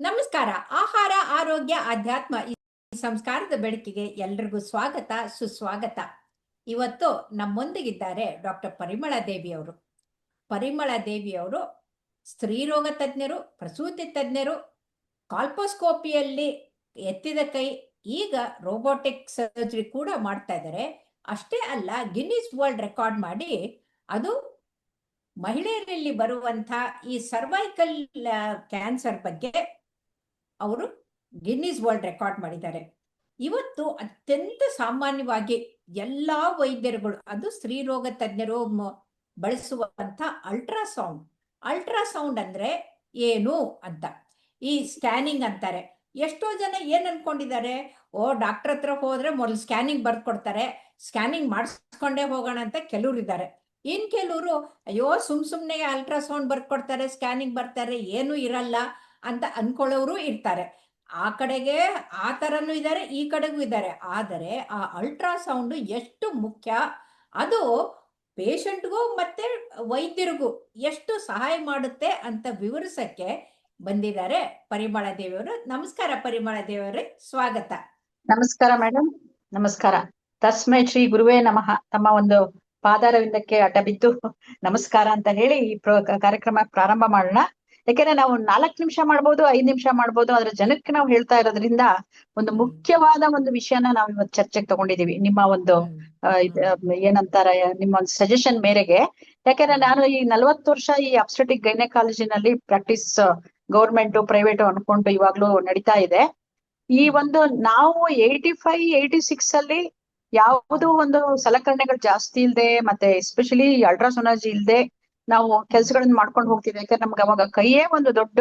ನಮಸ್ಕಾರ. ಆಹಾರ, ಆರೋಗ್ಯ ಆಧ್ಯಾತ್ಮ ಈ ಸಂಸ್ಕಾರದ ಬೆಳಕಿಗೆ ಎಲ್ರಿಗೂ ಸ್ವಾಗತ, ಸುಸ್ವಾಗತ. ಇವತ್ತು ನಮ್ಮೊಂದಿಗಿದ್ದಾರೆ ಡಾಕ್ಟರ್ ಪರಿಮಳ ದೇವಿ ಅವರು. ಪರಿಮಳ ದೇವಿ ಅವರು ಸ್ತ್ರೀರೋಗ ತಜ್ಞರು, ಪ್ರಸೂತಿ ತಜ್ಞರು, ಕಾಲ್ಪೋಸ್ಕೋಪಿಯಲ್ಲಿ ಎತ್ತಿದ ಕೈ, ಈಗ ರೋಬೋಟಿಕ್ ಸರ್ಜರಿ ಕೂಡ ಮಾಡ್ತಾ ಇದ್ದಾರೆ. ಅಷ್ಟೇ ಅಲ್ಲ, ಗಿನ್ನಿಸ್ ವರ್ಲ್ಡ್ ರೆಕಾರ್ಡ್ ಮಾಡಿ ಅದು ಮಹಿಳೆಯರಲ್ಲಿ ಬರುವಂಥ ಈ ಸರ್ವೈಕಲ್ ಕ್ಯಾನ್ಸರ್ ಬಗ್ಗೆ ಅವರು ಗಿನ್ನಿಸ್ ವರ್ಲ್ಡ್ ರೆಕಾರ್ಡ್ ಮಾಡಿದ್ದಾರೆ. ಇವತ್ತು ಅತ್ಯಂತ ಸಾಮಾನ್ಯವಾಗಿ ಎಲ್ಲ ವೈದ್ಯರುಗಳು, ಅದು ಸ್ತ್ರೀರೋಗ ತಜ್ಞರು ಮ- ಬಳಸುವಂತ ಅಲ್ಟ್ರಾಸೌಂಡ್ ಅಲ್ಟ್ರಾಸೌಂಡ್ ಅಂದ್ರೆ ಏನು ಅಂತ. ಈ ಸ್ಕ್ಯಾನಿಂಗ್ ಅಂತಾರೆ. ಎಷ್ಟೋ ಜನ ಏನ್ ಅನ್ಕೊಂಡಿದ್ದಾರೆ? ಓ ಡಾಕ್ಟರ್ ಹತ್ರ ಹೋದ್ರೆ ಮೊದಲು ಸ್ಕ್ಯಾನಿಂಗ್ ಬರ್ದ್ ಕೊಡ್ತಾರೆ ಸ್ಕ್ಯಾನಿಂಗ್ ಮಾಡಿಸ್ಕೊಂಡೇ ಹೋಗೋಣ ಅಂತ ಕೆಲವ್ರು ಇದ್ದಾರೆ. ಇನ್ ಕೆಲವರು, ಅಯ್ಯೋ, ಸುಮ್ ಸುಮ್ನೆ ಅಲ್ಟ್ರಾಸೌಂಡ್ ಬರ್ಕೊಡ್ತಾರೆ ಸ್ಕ್ಯಾನಿಂಗ್ ಬರ್ತಾರೆ, ಏನು ಇರಲ್ಲ. ಅಂತ ಅನ್ಕೊಳ್ಳೋರು ಇರ್ತಾರೆ. ಆ ಕಡೆಗೆ ಆ ಥರನೂ ಇದ್ದಾರೆ, ಈ ಕಡೆಗೂ ಇದ್ದಾರೆ. ಆದರೆ ಆ ಅಲ್ಟ್ರಾಸೌಂಡ್ ಎಷ್ಟು ಮುಖ್ಯ? ಅದು ಪೇಷಂಟ್ಗೂ ಮತ್ತೆ ವೈದ್ಯರಿಗೂ ಎಷ್ಟು ಸಹಾಯ ಮಾಡುತ್ತೆ ಅಂತ ವಿವರಿಸಕ್ಕೆ ಬಂದಿದ್ದಾರೆ ಪರಿಮಳ ದೇವಿಯವರು. ನಮಸ್ಕಾರ ಪರಿಮಳ ದೇವಿಯವರೇ, ಸ್ವಾಗತ. ನಮಸ್ಕಾರ ಮೇಡಮ್ ನಮಸ್ಕಾರ. ತಸ್ಮೈ ಶ್ರೀ ಗುರುವೇ ನಮಃ. ತಮ್ಮ ಒಂದು ಪಾದಾರವಿಂದಕ್ಕೆ ಅಡ್ಡ ಬಿದ್ದು ನಮಸ್ಕಾರ ಅಂತ ಹೇಳಿ ಈ ಕಾರ್ಯಕ್ರಮ ಪ್ರಾರಂಭ ಮಾಡೋಣ. ಯಾಕೆಂದ್ರೆ ನಾವು ನಾಲ್ಕು ನಿಮಿಷ ಮಾಡ್ಬೋದು ಐದ್ ನಿಮಿಷ ಮಾಡ್ಬೋದು ಆದ್ರೆ ಜನಕ್ಕೆ ನಾವು ಹೇಳ್ತಾ ಇರೋದ್ರಿಂದ ಒಂದು ಮುಖ್ಯವಾದ ಒಂದು ವಿಷಯನ ನಾವು ಇವತ್ತು ಚರ್ಚೆಗೆ ತಗೊಂಡಿದೀವಿ. ನಿಮ್ಮ ಒಂದು ಏನಂತಾರ ನಿಮ್ಮ ಒಂದು ಸಜೆಷನ್ ಮೇರೆಗೆ. ಯಾಕಂದ್ರೆ ನಾನು ಈ ನಲ್ವತ್ತು ವರ್ಷ ಈ ಅಬ್ಸ್ಟೆಟಿಕ್ ಗೈನಕಾಲಜಿನಲ್ಲಿ ಪ್ರಾಕ್ಟೀಸ್ ಗೌರ್ಮೆಂಟ್ ಪ್ರೈವೇಟ್ ಅನ್ಕೊಂಡು ಇವಾಗ್ಲೂ ನಡೀತಾ ಇದೆ. ಈ ಒಂದು ನಾವು ಏಯ್ಟಿ ಫೈವ್ ಏಯ್ಟಿ ಸಿಕ್ಸ್ ಅಲ್ಲಿ ಯಾವುದೋ ಒಂದು ಸಲಕರಣೆಗಳು ಜಾಸ್ತಿ ಇಲ್ದೆ ಮತ್ತೆ ಎಸ್ಪೆಷಲಿ ಅಲ್ಟ್ರಾಸೋನಜಿ ಇಲ್ದೆ ನಾವು ಕೆಲ್ಸಗಳನ್ನ ಮಾಡ್ಕೊಂಡು ಹೋಗ್ತೀವಿ. ಯಾಕಂದ್ರೆ ನಮ್ಗೆ ಅವಾಗ ಕೈಯೇ ಒಂದು ದೊಡ್ಡ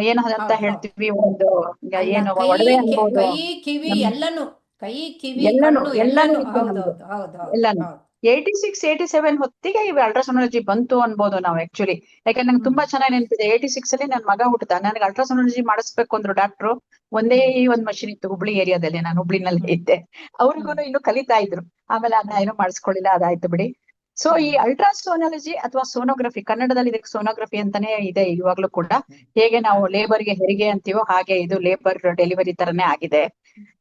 ಏನಂತ. ಹೇಳ್ತೀವಿ ಒಂದು ಏನು ಒಡವೆ ಅನ್ಬೋದು. ಕಿವಿ ಎಲ್ಲಾನು ಕೈ ಕಿವಿ ಎಲ್ಲಾನು- ಎಲ್ಲಾನು ಎಲ್ಲಾನು. ಏಯ್ಟಿ ಸಿಕ್ಸ್ ಏಯ್ಟಿ ಸೆವೆನ್ ಹೊತ್ತಿಗೆ ಇವ್ ಅಲ್ಟ್ರಾಸೋನಾಲಜಿ ಬಂತು ಅನ್ಬೋದು ನಾವು ಆಕ್ಚುಲಿ ಯಾಕಂದ್ರೆ ನಂಗೆ ತುಂಬಾ ಚೆನ್ನಾಗಿ ನೆನಪಿದೆ. ಏಯ್ಟಿ ಸಿಕ್ಸ್ ಅಲ್ಲಿ ನನ್ ಮಗ ಹುಟ್ಟದ. ನನಗೆ ಅಲ್ಟ್ರಾಸೋನಾಲಜಿ ಮಾಡಿಸ್ಬೇಕು ಅಂದ್ರು ಡಾಕ್ಟ್ರು ಒಂದೇ ಒಂದ್ ಮಷಿನ್ ಇತ್ತು ಹುಬ್ಳಿ ಏರಿಯಾದಲ್ಲಿ. ನಾನು ಹುಬ್ಳಿನಲ್ಲಿ ಇದ್ದೆ. ಅವ್ರಿಗೂ ಇನ್ನು ಕಲಿತಾ ಇದ್ರು. ಆಮೇಲೆ ಅದನ್ನ ಏನು ಮಾಡಿಸ್ಕೊಳ್ಳಿಲ್ಲ ಅದಾಯ್ತು ಬಿಡಿ. ಸೊ ಈ ಅಲ್ಟ್ರಾಸೋನಾಲಜಿ ಅಥವಾ ಸೋನೋಗ್ರಫಿ ಕನ್ನಡದಲ್ಲಿ ಇದಕ್ಕೆ ಸೋನೋಗ್ರಫಿ ಅಂತಾನೆ ಇದೆ ಇವಾಗ್ಲೂ ಕೂಡ. ಹೇಗೆ ನಾವು ಲೇಬರ್ಗೆ ಹೆರಿಗೆ ಅಂತೀವೋ ಹಾಗೆ ಇದು ಲೇಬರ್ ಡೆಲಿವರಿ ತರನೇ ಆಗಿದೆ.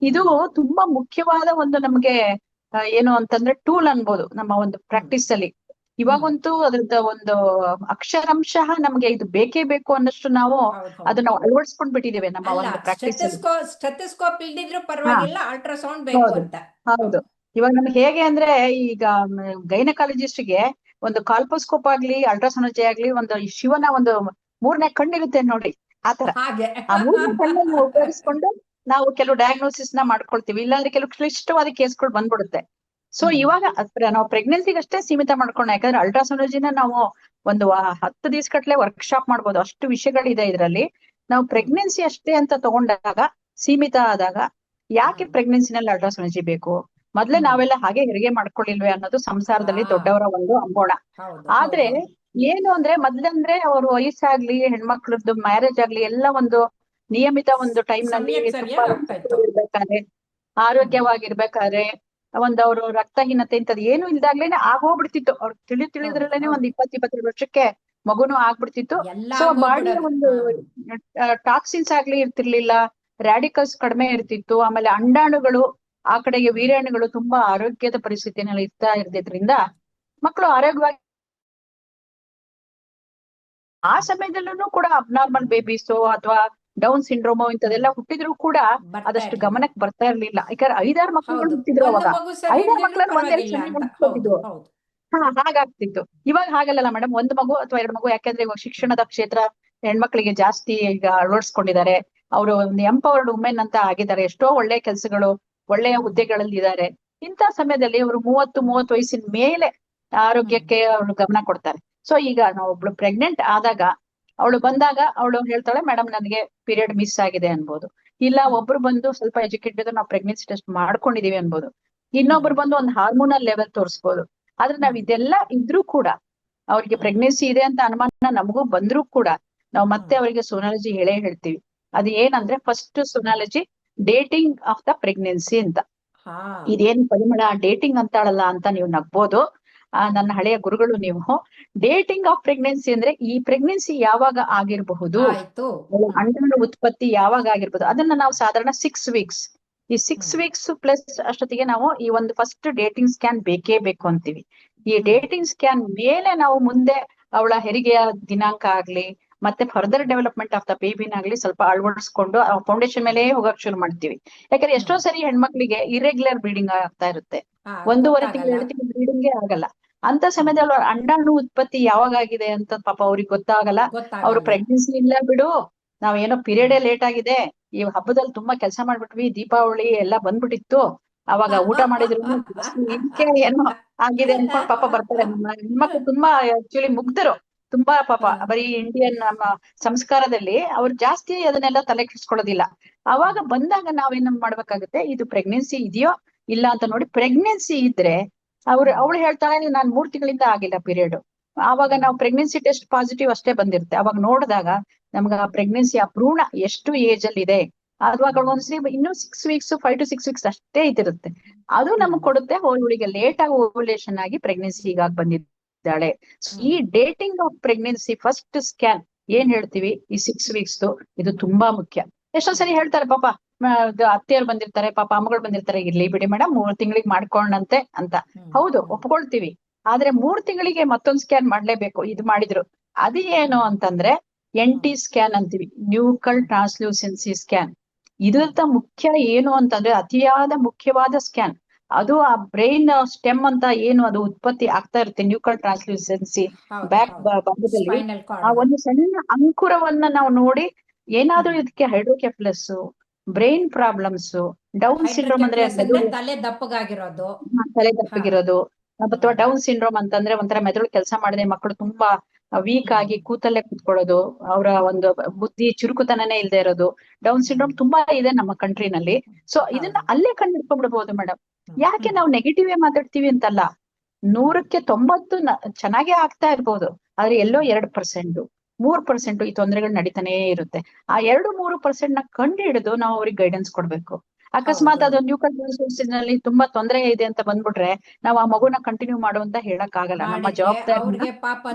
ಇದು ತುಂಬಾ ಮುಖ್ಯವಾದ ಒಂದು ನಮ್ಗೆ ಏನು ಅಂತಂದ್ರೆ ಟೂಲ್ ಅನ್ಬೋದು ನಮ್ಮ ಒಂದು ಪ್ರಾಕ್ಟೀಸ್ ಅಲ್ಲಿ. ಇವಾಗಂತೂ ಅದ್ರದ್ದು ಒಂದು ಅಕ್ಷರಂಶಃ ನಮ್ಗೆ ಇದು ಬೇಕೇ ಬೇಕು ಅನ್ನಷ್ಟು ನಾವು ಅದನ್ನ ಅಳವಡಿಸ್ಕೊಂಡ್ ಬಿಟ್ಟಿದ್ದೇವೆ ನಮ್ಮ ಒಂದು ಪ್ರಾಕ್ಟೀಸ್ ಸ್ಟೆಥೋಸ್ಕೋಪ್ ಇಲ್ದಿದ್ರು ಪರವಾಗಿಲ್ಲ ಅಲ್ಟ್ರಾಸೌಂಡ್ ಬೇಕು ಅಂತ. ಹೌದು. ಇವಾಗ ನಮ್ಗೆ ಹೇಗೆ ಅಂದ್ರೆ ಈಗ ಗೈನಕಾಲಜಿಸ್ಟ್ಗೆ ಒಂದು ಕಾಲ್ಪೋಸ್ಕೋಪ್ ಆಗ್ಲಿ ಅಲ್ಟ್ರಾಸೋನಾಲಜಿ ಆಗ್ಲಿ ಒಂದು ಶಿವನ ಒಂದು ಮೂರನೇ ಕಣ್ಣಿರುತ್ತೆ ನೋಡಿ ಆತರ ಆ ಮೂರನೇ ಕಣ್ಣನ್ನು ಉಪಯೋಗಿಸ್ಕೊಂಡು ನಾವು ಕೆಲವು ಡಯಾಗ್ನೋಸಿಸ್ನ ಮಾಡ್ಕೊಳ್ತೀವಿ. ಇಲ್ಲಾಂದ್ರೆ ಕೆಲವು ಕ್ಲಿಷ್ಟವಾದ ಕೇಸ್ಗಳು ಬಂದ್ಬಿಡುತ್ತೆ. ಸೊ. ಇವಾಗ ನಾವು ಪ್ರೆಗ್ನೆನ್ಸಿಗೆ ಅಷ್ಟೇ ಸೀಮಿತ ಮಾಡ್ಕೊಂಡು ಯಾಕಂದ್ರೆ ಅಲ್ಟ್ರಾಸೋನಾಲಜಿನ ನಾವು ಒಂದು ಹತ್ತು ಹತ್ತು ದಿವಸಗಟ್ಲೆ ವರ್ಕ್ಶಾಪ್ ಮಾಡ್ಬೋದು. ಅಷ್ಟು ವಿಷಯಗಳಿದೆ ಇದರಲ್ಲಿ. ನಾವು ಪ್ರೆಗ್ನೆನ್ಸಿ ಅಷ್ಟೇ ಅಂತ ತಗೊಂಡಾಗ ಸೀಮಿತ ಆದಾಗ ಯಾಕೆ. ಪ್ರೆಗ್ನೆನ್ಸಿನಲ್ಲಿ ಅಲ್ಟ್ರಾಸೋನಾಲಜಿ ಬೇಕು? ಮೊದ್ಲೇ ನಾವೆಲ್ಲ ಹಾಗೆ ಹೆರಿಗೆ ಮಾಡ್ಕೊಳ್ಳಿಲ್ವೇ ಅನ್ನೋದು ಸಂಸಾರದಲ್ಲಿ ದೊಡ್ಡವರ ಒಂದು ಅಂಬೋಣ. ಆದ್ರೆ ಏನು ಅಂದ್ರೆ ಮೊದ್ಲಂದ್ರೆ ಅವ್ರ ವಯಸ್ಸಾಗ್ಲಿ ಹೆಣ್ಮಕ್ಳದ್ದು ಮ್ಯಾರೇಜ್ ಆಗ್ಲಿ ಎಲ್ಲ ಒಂದು ನಿಯಮಿತ ಒಂದು ಟೈಮ್ನಲ್ಲಿ. ಇರ್ಬೇಕಾದ್ರೆ ಆರೋಗ್ಯವಾಗಿರ್ಬೇಕಾದ್ರೆ ಒಂದ್ ಅವರು ರಕ್ತಹೀನತೆ ಇಂಥದ್ ಏನು ಇಲ್ದಾಗ್ಲೇನೆ ಆಗೋಗ್ಬಿಡ್ತಿತ್ತು ಅವ್ರು ತಿಳಿ ತಿಳಿದ್ರಲ್ಲೇನೆ. ಒಂದ್ ಇಪ್ಪತ್ ಇಪ್ಪತ್ತೆರಡು ವರ್ಷಕ್ಕೆ ಮಗುನು ಆಗ್ಬಿಡ್ತಿತ್ತು. ಸೊ. ಬಾಡಿಯ ಒಂದು ಟಾಕ್ಸಿನ್ಸ್ ಆಗ್ಲಿ ಇರ್ತಿರ್ಲಿಲ್ಲ ರಾಡಿಕಲ್ಸ್ ಕಡಿಮೆ ಇರ್ತಿತ್ತು. ಆಮೇಲೆ ಅಂಡಾಣುಗಳು ಆ ಕಡೆಗೆ ವೀರ್ಯಾಣುಗಳು ತುಂಬಾ ಆರೋಗ್ಯದ ಪರಿಸ್ಥಿತಿನಲ್ಲಿ ಇರ್ತಾ ಇರ್ದಿದ್ರಿಂದ ಮಕ್ಕಳು ಆರೋಗ್ಯವಾಗಿ ಆ ಸಮಯದಲ್ಲೂ ಕೂಡ ಅಬ್ನಾರ್ಮಲ್ ಬೇಬೀಸು ಅಥವಾ ಡೌನ್ ಸಿಂಡ್ರೋಮೋ ಇಂಥದೆಲ್ಲ ಹುಟ್ಟಿದ್ರು ಕೂಡ ಅದಷ್ಟು. ಗಮನಕ್ಕೆ ಬರ್ತಾ ಇರ್ಲಿಲ್ಲ. ಯಾಕಂದ್ರೆ ಐದಾರು ಮಕ್ಕಳು ಹುಟ್ಟಿದ್ರು ಅವಾಗ. ಐದಾರು ಮಕ್ಕಳನ್ನು ಒಂದೇ ಹಾ ಹಾಗಾಗ್ತಿತ್ತು. ಇವಾಗ ಹಾಗಲ್ಲ ಮೇಡಮ್ ಒಂದ್ ಮಗು ಅಥವಾ ಎರಡು ಮಗು ಯಾಕೆಂದ್ರೆ ಇವಾಗ ಶಿಕ್ಷಣದ ಕ್ಷೇತ್ರ ಹೆಣ್ಮಕ್ಳಿಗೆ ಜಾಸ್ತಿ ಈಗ ಅಳವಡಿಸ್ಕೊಂಡಿದ್ದಾರೆ. ಅವರು ಒಂದು ಎಂಪವರ್ಡ್ ವುಮೆನ್ ಅಂತ ಆಗಿದ್ದಾರೆ. ಎಷ್ಟೋ ಒಳ್ಳೆ ಕೆಲಸಗಳು ಒಳ್ಳೆಯ ಹುದ್ದೆಗಳಲ್ಲಿ ಇದ್ದಾರೆ ಇಂಥ ಸಮಯದಲ್ಲಿ ಅವರು ಮೂವತ್ತು ಮೂವತ್ತು ವಯಸ್ಸಿನ ಮೇಲೆ ಆರೋಗ್ಯಕ್ಕೆ ಅವರು ಗಮನ ಕೊಡ್ತಾರೆ. ಸೊ ಈಗ ನಾವು ಒಬ್ಳು ಪ್ರೆಗ್ನೆಂಟ್ ಆದಾಗ ಅವಳು ಬಂದಾಗ ಅವಳು ಹೇಳ್ತಾಳೆ ಮೇಡಮ್ ನನಗೆ ಪೀರಿಯಡ್ ಮಿಸ್ ಆಗಿದೆ ಅನ್ಬೋದು. ಇಲ್ಲ ಒಬ್ರು ಬಂದು ಸ್ವಲ್ಪ ಎಜುಕೇಟೆಡ್ ನಾವು ಪ್ರೆಗ್ನೆನ್ಸಿ ಟೆಸ್ಟ್ ಮಾಡ್ಕೊಂಡಿದೀವಿ ಅನ್ಬೋದು. ಇನ್ನೊಬ್ರು ಬಂದು ಒಂದು ಹಾರ್ಮೋನಲ್ ಲೆವೆಲ್ ತೋರಿಸ್ಬೋದು. ಆದ್ರೆ ನಾವ್ ಇದೆಲ್ಲ ಇದ್ರೂ ಕೂಡ ಅವ್ರಿಗೆ. ಪ್ರೆಗ್ನೆನ್ಸಿ ಇದೆ ಅಂತ ಅನುಮಾನ ನಮಗೂ ಬಂದ್ರೂ ಕೂಡ ನಾವು ಮತ್ತೆ. ಅವರಿಗೆ ಸೋನಾಲಜಿ ಹೇಳೇ ಹೇಳ್ತೀವಿ. ಅದು ಏನಂದ್ರೆ first sonology dating of the pregnancy ಅಂತ. ಇದೇನ್ ಪರಿಮಳ ಡೇಟಿಂಗ್ ಅಂತಾಳಲ್ಲ ಅಂತ ನೀವು ನಗ್ಬೋದು. ಆ ನನ್ನ ಹಳೆಯ ಗುರುಗಳು ನೀವು. ಡೇಟಿಂಗ್ ಆಫ್ ಪ್ರೆಗ್ನೆನ್ಸಿ ಅಂದ್ರೆ ಈ ಪ್ರೆಗ್ನೆನ್ಸಿ ಯಾವಾಗ ಆಗಿರಬಹುದು? ಅಂಡಾಣು ಉತ್ಪತ್ತಿ ಯಾವಾಗ ಆಗಿರ್ಬೋದು? ಅದನ್ನ ನಾವು ಸಾಧಾರಣ ಸಿಕ್ಸ್ ವೀಕ್ಸ್ ಈ ಸಿಕ್ಸ್ ವೀಕ್ಸ್ ಪ್ಲಸ್ ಅಷ್ಟೊತ್ತಿಗೆ ನಾವು ಈ ಒಂದು ಫಸ್ಟ್ ಡೇಟಿಂಗ್ ಸ್ಕ್ಯಾನ್ ಬೇಕೇ ಬೇಕು ಅಂತೀವಿ. ಈ ಡೇಟಿಂಗ್ ಸ್ಕ್ಯಾನ್ ಮೇಲೆ ನಾವು ಮುಂದೆ ಅವಳ ಹೆರಿಗೆಯ ದಿನಾಂಕ ಆಗ್ಲಿ ಮತ್ತೆ ಫರ್ದರ್ ಡೆವಲಪ್ಮೆಂಟ್ ಆಫ್ ದ ಬೇಬಿನಾಗ್ಲಿ ಸ್ವಲ್ಪ ಅಳವಡಿಸ್ಕೊಂಡು ಫೌಂಡೇಶನ್ ಮೇಲೆ ಹೋಗಕ್ ಶುರು ಮಾಡ್ತೀವಿ. ಯಾಕಂದ್ರೆ ಎಷ್ಟೋ ಸರಿ ಹೆಣ್ಮಕ್ಳಿಗೆ ಇರೆಗ್ಯುಲರ್ ಬ್ಲೀಡಿಂಗ್ ಆಗ್ತಾ ಇರುತ್ತೆ. ಒಂದೂವರೆ. ತಿಂಗಳು ಎರಡು ತಿಂಗಳು ಆಗಲ್ಲ. ಅಂತ ಸಮಯದಲ್ಲಿ ಅವ್ರ ಅಂಡಾಣು ಉತ್ಪತ್ತಿ ಯಾವಾಗ ಆಗಿದೆ ಅಂತ ಪಾಪ ಅವ್ರಿಗೆ ಗೊತ್ತಾಗಲ್ಲ. ಅವ್ರು ಪ್ರೆಗ್ನೆನ್ಸಿ ಇಲ್ಲ ಬಿಡು ನಾವೇನೋ ಪೀರಿಯಡ್ ಲೇಟ್ ಆಗಿದೆ. ಈ ಹಬ್ಬದಲ್ಲಿ ತುಂಬಾ ಕೆಲಸ ಮಾಡ್ಬಿಟ್ವಿ ದೀಪಾವಳಿ ಎಲ್ಲ ಬಂದ್ಬಿಟ್ಟಿತ್ತು. ಅವಾಗ ಊಟ ಮಾಡಿದ್ರು ಏನೋ ಆಗಿದೆ ಅನ್ಕೊಂಡು ಪಾಪ ಬರ್ತಾರೆ. ಹೆಣ್ಮಕ್ಳು ತುಂಬಾ ಆಕ್ಚುಲಿ ಮುಗ್ಧರು. ತುಂಬಾ ಪಾಪ. ಬರೀ ಇಂಡಿಯನ್ ನಮ್ಮ ಸಂಸ್ಕಾರದಲ್ಲಿ ಅವ್ರು ಜಾಸ್ತಿ ಅದನ್ನೆಲ್ಲ ತಲೆ ಕೆಡಿಸ್ಕೊಳ್ಳೋದಿಲ್ಲ. ಅವಾಗ ಬಂದಾಗ ನಾವೇನ್ ಮಾಡ್ಬೇಕಾಗುತ್ತೆ? ಇದು ಪ್ರೆಗ್ನೆನ್ಸಿ ಇದೆಯೋ ಇಲ್ಲ ಅಂತ ನೋಡಿ ಪ್ರೆಗ್ನೆನ್ಸಿ ಇದ್ರೆ ಅವ್ರು ಅವಳು ಹೇಳ್ತಾಳೆ ನಾನ್ ಮೂರ್ ತಿಂಗಳಿಂದ ಆಗಿಲ್ಲ ಪೀರಿಯಡ್ ಆವಾಗ ನಾವು ಪ್ರೆಗ್ನೆನ್ಸಿ ಟೆಸ್ಟ್ ಪಾಸಿಟಿವ್ ಅಷ್ಟೇ ಬಂದಿರುತ್ತೆ. ಅವಾಗ ನೋಡಿದಾಗ ನಮ್ಗೆ ಆ ಪ್ರೆಗ್ನೆನ್ಸಿ ಆ ಭ್ರೂಣ ಎಷ್ಟು ಏಜ್ ಅಲ್ಲಿ ಇದೆ? ಅದ್ವಾಗ ಒಂದ್ಸರಿ ಇನ್ನೂ six weeks five to six weeks ಅಷ್ಟೇ ಇದಿರುತ್ತೆ ಅದು ನಮಗ್ ಕೊಡುತ್ತೆ. ಇವಳಿಗೆ ಲೇಟ್ ಆಗಿ ಓವ್ಯುಲೇಷನ್ ಆಗಿ ಪ್ರೆಗ್ನೆನ್ಸಿ ಹೀಗಾಗಿ ಬಂದಿದ್ದಾಳೆ So, ಈ dating of pregnancy first scan ಏನ್ ಹೇಳ್ತೀವಿ? ಈ ಸಿಕ್ಸ್ ವೀಕ್ಸ್ ಇದು ತುಂಬಾ ಮುಖ್ಯ. ಎಷ್ಟೋ ಸರಿ ಹೇಳ್ತಾರೆ ಪಾಪ ಅತ್ತೆಯರು ಬಂದಿರ್ತಾರೆ ಪಾಪ ಅಮ್ಮಗಳು ಬಂದಿರ್ತಾರೆ ಇರ್ಲಿ ಬಿಡಿ ಮೇಡಮ್ ಮೂರ್ ತಿಂಗಳಿಗೆ ಮಾಡ್ಕೊಂಡಂತೆ ಅಂತ. ಹೌದು ಒಪ್ಕೊಳ್ತೀವಿ. ಆದ್ರೆ ಮೂರ್ ತಿಂಗಳಿಗೆ ಮತ್ತೊಂದ್ ಸ್ಕ್ಯಾನ್ ಮಾಡ್ಲೇಬೇಕು ಇದು ಮಾಡಿದ್ರು. ಅದು ಏನು ಅಂತಂದ್ರೆ ಎನ್ ಟಿ ಸ್ಕ್ಯಾನ್ ಅಂತೀವಿ. ನ್ಯೂಕಲ್ ಟ್ರಾನ್ಸ್ಲೂಸೆನ್ಸಿ ಸ್ಕ್ಯಾನ್ ಇದರದ ಮುಖ್ಯ ಏನು ಅಂತಂದ್ರೆ ಅತಿಯಾದ ಮುಖ್ಯವಾದ ಸ್ಕ್ಯಾನ್ ಅದು ಆ ಬ್ರೈನ್ ಸ್ಟೆಮ್ ಅಂತ ಏನು ಅದು ಉತ್ಪತ್ತಿ ಆಗ್ತಾ ಇರುತ್ತೆ ನ್ಯೂಕಲ್ ಟ್ರಾನ್ಸ್ಲೂಸೆನ್ಸಿ ಬ್ಯಾಕ್. ಭಾಗದಲ್ಲಿ. ಆ ಒಂದು ಸಣ್ಣ ಅಂಕುರವನ್ನ ನಾವು ನೋಡಿ ಏನಾದ್ರೂ ಇದಕ್ಕೆ hydrocephalus brain problems down syndrome ಅಂದ್ರೆ ತಲೆ ದಪ್ಪಗಾಗಿರೋದು. ತಲೆ ದಪ್ಪಗಿರೋದು. ಅಥವಾ ಡೌನ್ ಸಿಂಡ್ರೋಮ್ ಅಂತಂದ್ರೆ ಒಂಥರ ಮೆದುಳು ಕೆಲಸ ಮಾಡದೆ ಮಕ್ಕಳು ತುಂಬಾ ವೀಕ್ ಆಗಿ ಕೂತಲ್ಲೇ ಕೂತ್ಕೊಳ್ಳೋದು. ಅವರ ಒಂದು ಬುದ್ಧಿ ಚುರುಕುತನನೇ ಇಲ್ಲದೆ ಇರೋದು. ಡೌನ್ ಸಿಂಡ್ರೋಮ್ ತುಂಬಾ ಇದೆ ನಮ್ಮ ಕಂಟ್ರಿನಲ್ಲಿ ಸೊ ಇದನ್ನ ಅಲ್ಲೇ ಕಂಡಿಡ್ಕೊಂಡ್ಬಿಡ್ಬೋದು ಮೇಡಮ್ ಯಾಕೆ ನಾವು ನೆಗೆಟಿವ್ ಮಾತಾಡ್ತೀವಿ ಅಂತಲ್ಲ? ನೂರಕ್ಕೆ ತೊಂಬತ್ತು ಚೆನ್ನಾಗೇ ಆಗ್ತಾ ಇರ್ಬೋದು. ಆದ್ರೆ ಎಲ್ಲೋ ಎರಡ್ ಪರ್ಸೆಂಟ್ ಮೂರ್ ಪರ್ಸೆಂಟ್ ಈ ತೊಂದರೆಗಳು ನಡೀತಾನೆ ಇರುತ್ತೆ. ಆ ಎರಡು ಮೂರು ಪರ್ಸೆಂಟ್ನ ಕಂಡು ಹಿಡಿದು ನಾವು ಅವ್ರಿಗೆ ಗೈಡೆನ್ಸ್ ಕೊಡ್ಬೇಕು. ಅಕಸ್ಮಾತ್ ಅದೊಂದು ಅದು ನ್ಯೂಕಲ್ನಲ್ಲಿ ತುಂಬಾ ತೊಂದರೆ ಇದೆ ಅಂತ ಬಂದ್ಬಿಟ್ರೆ ನಾವು ಆ ಮಗುನ ಕಂಟಿನ್ಯೂ ಮಾಡು ಅಂತ ಹೇಳಕ್ ಆಗಲ್ಲ ನಮ್ಮ ಜವಾಬ್ದಾರಿ ಪಾಪ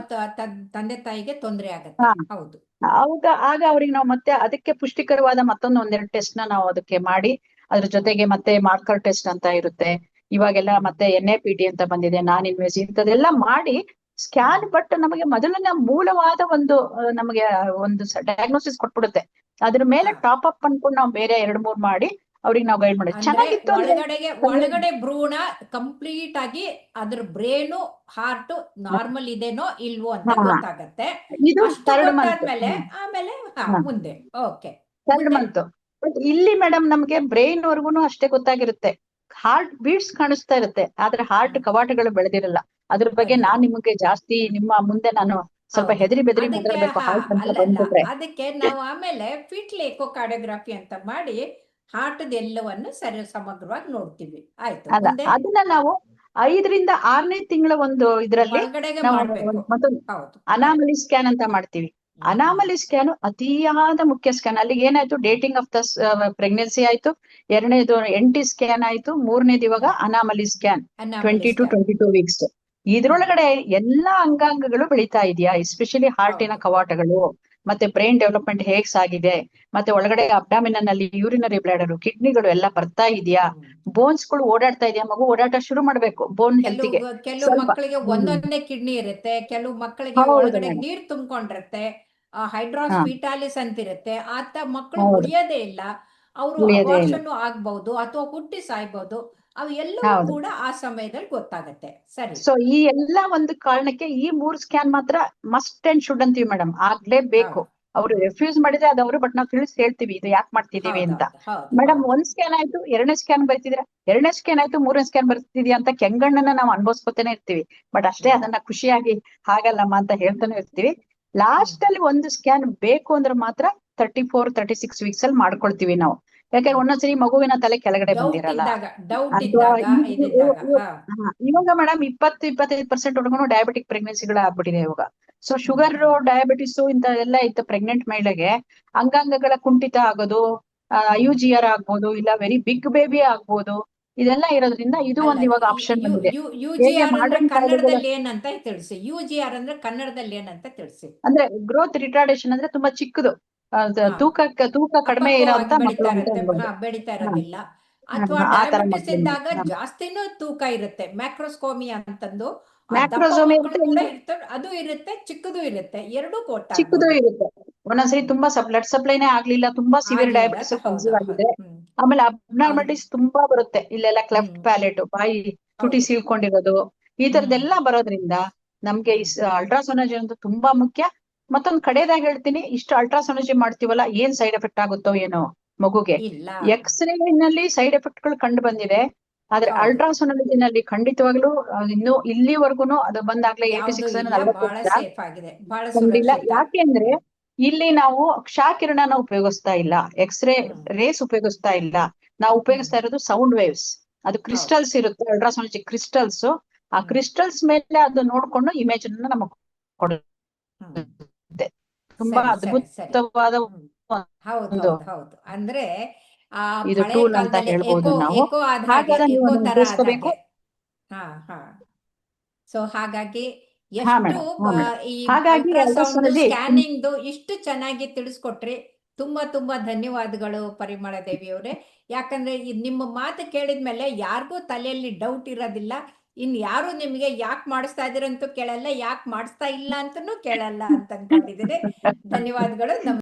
ತಂದೆ ತಾಯಿಗೆ ತೊಂದರೆ ಆಗುತ್ತೆ. ಅವಾಗ ಆಗ ಅವ್ರಿಗೆ ನಾವು ಮತ್ತೆ ಅದಕ್ಕೆ ಪುಷ್ಟಿಕರವಾದ ಮತ್ತೊಂದು ಒಂದೆರಡು ಟೆಸ್ಟ್ನ ನಾವು ಅದಕ್ಕೆ ಮಾಡಿ ಅದ್ರ ಜೊತೆಗೆ ಮತ್ತೆ ಮಾರ್ಕರ್ ಟೆಸ್ಟ್ ಅಂತ ಇರುತ್ತೆ. ಇವಾಗೆಲ್ಲ ಮತ್ತೆ ಎನ್ ಎ ಪಿ ಟಿ ಅಂತ ಬಂದಿದೆ ನಾನ್ ಇನ್ವೆಸಿ ಇಂಥದೆಲ್ಲ ಮಾಡಿ ಸ್ಕ್ಯಾನ್ ಬಟ್ ನಮಗೆ ಮೊದಲನೇ ಮೂಲವಾದ ಒಂದು ನಮಗೆ ಒಂದು ಡಯಾಗ್ನೋಸಿಸ್ ಕೊಟ್ಬಿಡುತ್ತೆ. ಅದ್ರ ಮೇಲೆ ಟಾಪ್ ಅಪ್ ಅನ್ಕೊಂಡು ನಾವು ಬೇರೆ ಎರಡ್ ಮೂರ್ ಮಾಡಿ ಅವ್ರಿಗೆ ನಾವು ಗೈಡ್ ಮಾಡಿ ಚೆನ್ನಾಗಿತ್ತು ಒಳಗಡೆಗೆ ಒಳಗಡೆ ಭ್ರೂಣ ಕಂಪ್ಲೀಟ್ ಆಗಿ ಅದ್ರ ಬ್ರೇನು ಹಾರ್ಟ್ ನಾರ್ಮಲ್ ಇದೇನೋ ಇಲ್ವೋ ಅಂತ. ಗೊತ್ತಾಗತ್ತೆ. ಇದು ಆಮೇಲೆ. ಮುಂದೆ. ಓಕೆ. ಥರ್ಡ್ ಮಂತ್ ಬಟ್ ಇಲ್ಲಿ ಮೇಡಮ್ ನಮ್ಗೆ ಬ್ರೈನ್ ವರ್ಗುನು ಅಷ್ಟೇ ಗೊತ್ತಾಗಿರುತ್ತೆ. ಹಾರ್ಟ್ ಬೀಟ್ಸ್ ಕಾಣಿಸ್ತಾ ಇರುತ್ತೆ. ಆದ್ರೆ ಹಾರ್ಟ್ ಕವಾಟಗಳು ಬೆಳೆದಿರಲ್ಲ. ಅದ್ರ ಬಗ್ಗೆ. ನಾನ್ ನಿಮಗೆ ಜಾಸ್ತಿ ನಿಮ್ಮ ಮುಂದೆ ನಾನು ಸ್ವಲ್ಪ ಹೌದು. ಹೆದರಿ ಬೆದರಿ ಮಾತಾಡ್ಬೇಕು ಹಾರ್ಟ್ ಅಂತ. ಬಂದ್ಬಿಟ್ರೆ. ಅದಕ್ಕೆ ನಾವು ಆಮೇಲೆ ಫಿಟ್ಲಿ ಎಕೋಕಾರ್ಡಿಯೋಗ್ರಫಿ ಅಂತ ಮಾಡಿ ಹಾರ್ಟ್ ಎಲ್ಲವನ್ನು ಸರಿ ಸಮಗ್ರವಾಗಿ ನೋಡ್ತೀವಿ. ಆಯ್ತು. ಅಲ್ಲ ಮುಂದೆ ಅದನ್ನ ನಾವು ಐದರಿಂದ ಆರನೇ ತಿಂಗಳ ಒಂದು ಇದ್ರಲ್ಲಿ ನಾವು ಮಾಡ್ಬೇಕು. ಹೌದು. ಅನಾಮಲಿ ಸ್ಕ್ಯಾನ್ ಅಂತ ಮಾಡ್ತೀವಿ. ಅನಾಮಲಿ ಸ್ಕ್ಯಾನ್ ಅತಿಯಾದ ಮುಖ್ಯ ಸ್ಕ್ಯಾನ್. ಅಲ್ಲಿ ಏನಾಯ್ತು? ಡೇಟಿಂಗ್ ಆಫ್ ದ ಪ್ರೆಗ್ನೆನ್ಸಿ ಆಯ್ತು. ಎರಡನೇದು ಎಂಟಿ ಟಿ ಸ್ಕ್ಯಾನ್ ಆಯ್ತು. ಮೂರನೇದು ಇವಾಗ anomaly scan. Twenty two. Twenty two weeks. ಇದ್ರೊಳಗಡೆ ಎಲ್ಲಾ ಅಂಗಾಂಗಗಳು ಬೆಳೀತಾ ಇದೆಯಾ? ಎಸ್ಪೆಷಲಿ ಹಾರ್ಟಿನ. ಕವಾಟಗಳು ಮತ್ತೆ ಬ್ರೈನ್ ಡೆವಲಪ್ಮೆಂಟ್ ಹೇಗ್ ಸಾಗಿದೆ? ಮತ್ತೆ ಒಳಗಡೆ ಅಬ್ಡಾಮಿನನ್ ಅಲ್ಲಿ ಯೂರಿನರಿ ಬ್ಲಾಡರ್ ಕಿಡ್ನಿಗಳು ಎಲ್ಲ ಬರ್ತಾ ಇದೆಯಾ. ಬೋನ್ಸ್ಗಳು ಓಡಾಡ್ತಾ ಇದೆಯಾ? ಮಗು ಓಡಾಟ ಶುರು ಮಾಡ್ಬೇಕು ಬೋನ್ ಹೆಲ್ತ್ ಕೆಲವು ಮಕ್ಕಳಿಗೆ. ಒಂದೊಂದೇ ಕಿಡ್ನಿ ಇರುತ್ತೆ ಕೆಲವು ಮಕ್ಕಳಿಗೆ ಒಳಗಡೆ. ನೀರ್ ತುಂಬಿಕೊಂಡಿರುತ್ತೆ ಹೈಡ್ರಾಸ್ ಹಾ. ಫೀಟಾಲಿಸ್ ಅಂತಿರುತ್ತೆ. ಆತ ಮಕ್ಕಳು. ಉಳಿಯೋದೇ ಇಲ್ಲ. ಅವರು. ಅಬಾರ್ಷನ್ ಆಗ್ಬಹುದು ಅಥವಾ ಹುಟ್ಟಿ ಸಾಯ್ಬಹುದು. ಅವು ಎಲ್ಲವೂ ಕೂಡ ಆ ಸಮಯದಲ್ಲಿ ಗೊತ್ತಾಗತ್ತೆ. ಸರಿ. ಸೊ ಈ ಎಲ್ಲಾ ಒಂದು ಕಾರಣಕ್ಕೆ ಈ ಮೂರ್ ಸ್ಕ್ಯಾನ್ ಮಾತ್ರ ಮಸ್ಟ್ ಅಂಡ್ ಶುಡ್ ಅಂತೀವಿ ಮೇಡಮ್ ಆಗ್ಲೇಬೇಕು. ಅವ್ರು ರೆಫ್ಯೂಸ್ ಮಾಡಿದ್ರೆ ಅದು ಅವರು ಬಟ್ ನಾವು ತಿಳಿಸಿ ಹೇಳ್ತೀವಿ. ಇದು ಯಾಕೆ ಮಾಡ್ತಿದೀವಿ ಅಂತ. ಮೇಡಮ್ ಒಂದ್ ಸ್ಕ್ಯಾನ್ ಆಯ್ತು ಎರಡನೇ ಸ್ಕ್ಯಾನ್ ಬರ್ತಿದ್ರೆ? ಎರಡನೇ ಸ್ಕ್ಯಾನ್ ಆಯ್ತು ಮೂರನೇ ಸ್ಕ್ಯಾನ್ ಬರ್ತಿದ್ಯಾ ಅಂತ ಕೆಂಗಣ್ಣನ ನಾವು ಅನ್ಭವಿಸ್ಕೊತಾನೆ ಇರ್ತೀವಿ. ಬಟ್ ಅಷ್ಟೇ ಅದನ್ನ ಖುಷಿಯಾಗಿ ಹಾಗಲ್ಲಮ್ಮ ಅಂತ ಹೇಳ್ತಾನೆ ಇರ್ತೀವಿ. ಲಾಸ್ಟ್ ಅಲ್ಲಿ ಒಂದು ಸ್ಕ್ಯಾನ್ ಬೇಕು ಅಂದ್ರೆ ಮಾತ್ರ thirty four thirty six weeks ಅಲ್ಲಿ ಮಾಡ್ಕೊಳ್ತೀವಿ ನಾವು. ಯಾಕಂದ್ರೆ ಒಂದೊಂದ್ಸರಿ ಮಗುವಿನ ತಲೆ ಕೆಳಗಡೆ ಬಂದಿರಲ್ಲ. ಇವಾಗ ಮೇಡಮ್ ಇಪ್ಪತ್ತು ಇಪ್ಪತ್ತೈದು ಪರ್ಸೆಂಟ್ ಹುಡುಗನು ಡಯಾಬಿಟಿಕ್ ಪ್ರೆಗ್ನೆನ್ಸಿಗಳು ಆಗ್ಬಿಟ್ಟಿದೆ ಇವಾಗ. ಸೊ ಶುಗರ್ ಡಯಾಬಿಟಿಸ್ ಇಂತ ಎಲ್ಲ ಇತ್ತು ಪ್ರೆಗ್ನೆಂಟ್ ಮಹಿಳೆಗೆ. ಅಂಗಾಂಗಗಳ ಕುಂಠಿತ ಆಗೋದು ಯು ಜಿ ಆರ್ ಆಗ್ಬೋದು ಇಲ್ಲ ವೆರಿ ಬಿಗ್ ಬೇಬಿ ಆಗ್ಬೋದು. ಇದೆಲ್ಲ ಇರೋದ್ರಿಂದ ಇದು ಒಂದು ಇವಾಗ ಆಪ್ಷನ್ ಬಂದಿದೆ. ಕನ್ನಡದಲ್ಲಿ ಏನಂತ ತಿಳಿಸಿ. ಯು ಜಿ ಆರ್ ಅಂದ್ರೆ ಕನ್ನಡದಲ್ಲಿ ಏನಂತ ತಿಳಿಸಿ. ಅಂದ್ರೆ ಗ್ರೋತ್ ರಿಟಾರ್ಡೇಷನ್ ಅಂದ್ರೆ ತುಂಬಾ ಚಿಕ್ಕದು. ತೂಕ ತೂಕ ಕಡಿಮೆ ಇರೋಂತ ಬೆಳಿತಾ. ಇರೋದಿಲ್ಲ ಅಥವಾ ಡಯಾಬಿಟಿಸ್ ಇದ್ದಾಗ ಜಾಸ್ತಿನೂ ತೂಕ ಇರುತ್ತೆ. ಮ್ಯಾಕ್ರೋಸ್ಕೋಮಿ ಅಂತಂದು ಅದು ಇರುತ್ತೆ ಚಿಕ್ಕದು ಇರುತ್ತೆ. ಎರಡೂ ಚಿಕ್ಕದು ಕೊಟ್ಟಾಗ್ಬೋದು ಇರುತ್ತೆ. ಒಂದೊಂದ್ಸರಿ ತುಂಬಾ ಬ್ಲಡ್ ಸಪ್ಲೈನೇ ಆಗ್ಲಿಲ್ಲ ತುಂಬಾ ಸಿವಿಯರ್ ಡಯಾಬಿಟಿಸ್ ಕನ್ಸೀವ್ ಆಗಿದೆ. ಆಮೇಲೆ ಅಬ್ನಾರ್ಮಲಿಟೀಸ್ ತುಂಬಾ ಬರುತ್ತೆ ಇಲ್ಲೆಲ್ಲ ಕ್ಲೆಫ್ಟ್ ಪ್ಯಾಲೆಟ್ ಬಾಯಿ ತುಟಿ ಸೀಳ್ಕೊಂಡಿರೋದು ಈ ತರದೆಲ್ಲಾ ಬರೋದ್ರಿಂದ ನಮ್ಗೆ ಅಲ್ಟ್ರಾಸೋನಜಿ ಅಂತ ತುಂಬಾ ಮುಖ್ಯ. ಮತ್ತೊಂದ್ ಕಡೆದಾಗ ಹೇಳ್ತೀನಿ ಇಷ್ಟು ಅಲ್ಟ್ರಾಸೋನಜಿ ಮಾಡ್ತೀವಲ್ಲ ಏನ್ ಸೈಡ್ ಎಫೆಕ್ಟ್ ಆಗುತ್ತೋ ಏನೋ ಮಗುಗೆ. ಇಲ್ಲ. ಎಕ್ಸ್ರೇ ನಲ್ಲಿ ಸೈಡ್ ಎಫೆಕ್ಟ್ಗಳು ಕಂಡು ಬಂದಿದೆ ಆದ್ರೆ ಅಲ್ಟ್ರಾಸೋನಜಿ ಅಲ್ಟ್ರಾಸೋನಲಜಿ ನಲ್ಲಿ ಖಂಡಿತವಾಗ್ಲೂ ಇನ್ನು ಇಲ್ಲಿವರೆಗೂ ಅದು ಬಂದಾಗ್ಲೇ ಏಟಿ ಅಂದ್ರೆ ಸಿಕ್ಸ್ ಯಾಕೆಂದ್ರೆ ಇಲ್ಲಿ ನಾವು ಕ್ಷಾಕಿರಣನ ಉಪಯೋಗಿಸ್ತಾ ಇಲ್ಲ ಎಕ್ಸ್ರೇ ರೇಸ್ ಉಪಯೋಗಿಸ್ತಾ ಇಲ್ಲ. ನಾವು ಉಪಯೋಗಿಸ್ತಾ ಇರೋದು ಸೌಂಡ್ ವೇವ್ಸ್ ಅದು ಕ್ರಿಸ್ಟಲ್ಸ್ ಇರುತ್ತೆ ಅಲ್ಟ್ರಾಸೌಂಡ್ ಕ್ರಿಸ್ಟಲ್ಸ್ ಆ ಕ್ರಿಸ್ಟಲ್ಸ್ ಮೇಲೆ ಅದು ನೋಡ್ಕೊಂಡು ಇಮೇಜ್ ಅನ್ನ ನಮಗೆ ಕೊಡುತ್ತೆ. ತುಂಬಾ ಅದ್ಭುತವಾದ ಹೌದು ಒಂದು ಅಂದ್ರೆ ಇದು ಟೂಲ್ ಅಂತ ಹೇಳ್ಬೋದು ನಾವು. ನೀವು ಹಾಗಾಗಿ ಎಷ್ಟು ಈ ಇಷ್ಟು ಚೆನ್ನಾಗಿ ತಿಳಿಸ್ಕೊಟ್ರಿ ತುಂಬಾ ತುಂಬಾ ಧನ್ಯವಾದಗಳು ಪರಿಮಳ ದೇವಿ ಅವರೇ ಯಾಕಂದ್ರೆ ನಿಮ್ಮ ಮಾತು ಕೇಳಿದ್ಮೇಲೆ ಯಾರಿಗೂ ತಲೆಯಲ್ಲಿ ಡೌಟ್ ಇರೋದಿಲ್ಲ. ಇನ್ ಯಾರು ನಿಮಗೆ ಯಾಕೆ ಮಾಡಿಸ್ತಾ ಇದೀರಂತೂ ಕೇಳಲ್ಲ ಯಾಕೆ ಮಾಡಿಸ್ತಾ ಇಲ್ಲ ಅಂತನೂ ಕೇಳಲ್ಲ ಅಂತ ಅನ್ಕೊಂಡಿದ್ದೀನಿ. ಧನ್ಯವಾದಗಳು